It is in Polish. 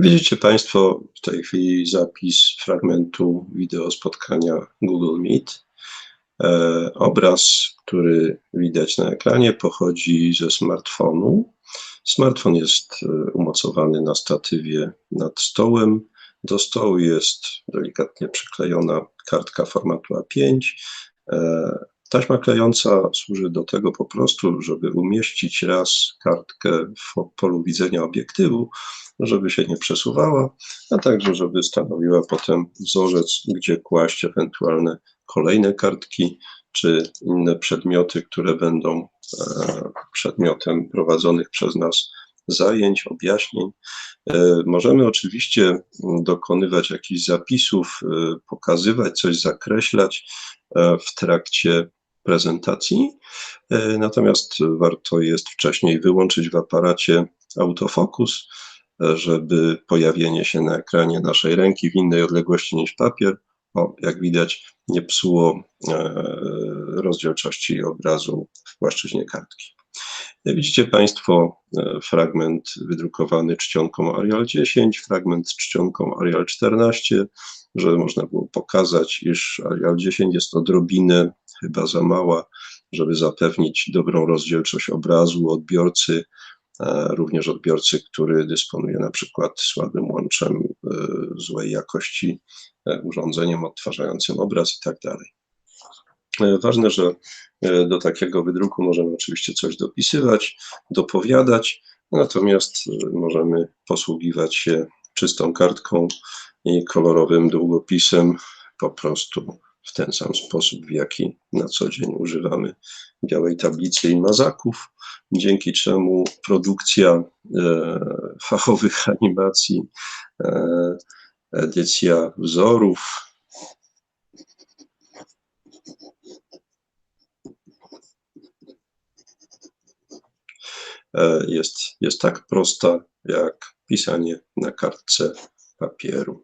Widzicie Państwo w tej chwili zapis fragmentu wideo spotkania Google Meet. E, obraz, który widać na ekranie, pochodzi ze smartfonu. Smartfon jest e, umocowany na statywie nad stołem. Do stołu jest delikatnie przyklejona kartka formatu A5. E, taśma klejąca służy do tego po prostu, żeby umieścić raz kartkę w polu widzenia obiektywu, żeby się nie przesuwała, a także żeby stanowiła potem wzorzec, gdzie kłaść ewentualne kolejne kartki czy inne przedmioty, które będą e, przedmiotem prowadzonych przez nas zajęć, objaśnień. E, możemy oczywiście dokonywać jakichś zapisów, e, pokazywać coś, zakreślać w trakcie prezentacji, natomiast warto jest wcześniej wyłączyć w aparacie autofokus, żeby pojawienie się na ekranie naszej ręki w innej odległości niż papier, o, jak widać, nie psuło e, rozdzielczości obrazu w płaszczyźnie kartki. Widzicie Państwo e, fragment wydrukowany czcionką Arial 10, fragment z czcionką Arial 14, żeby można było pokazać, iż Arial 10 jest odrobinę chyba za mała, żeby zapewnić dobrą rozdzielczość obrazu odbiorcy, E, również odbiorcy, który dysponuje na przykład słabym łączem, e, złej jakości e, urządzeniem odtwarzającym obraz i tak dalej. Ważne, że do takiego wydruku możemy oczywiście coś dopisywać, dopowiadać, natomiast możemy posługiwać się czystą kartką i kolorowym długopisem po prostu w ten sam sposób, w jaki na co dzień używamy białej tablicy i mazaków, dzięki czemu produkcja e, fachowych animacji, e, edycja wzorów, e, jest, jest tak prosta jak pisanie na kartce papieru.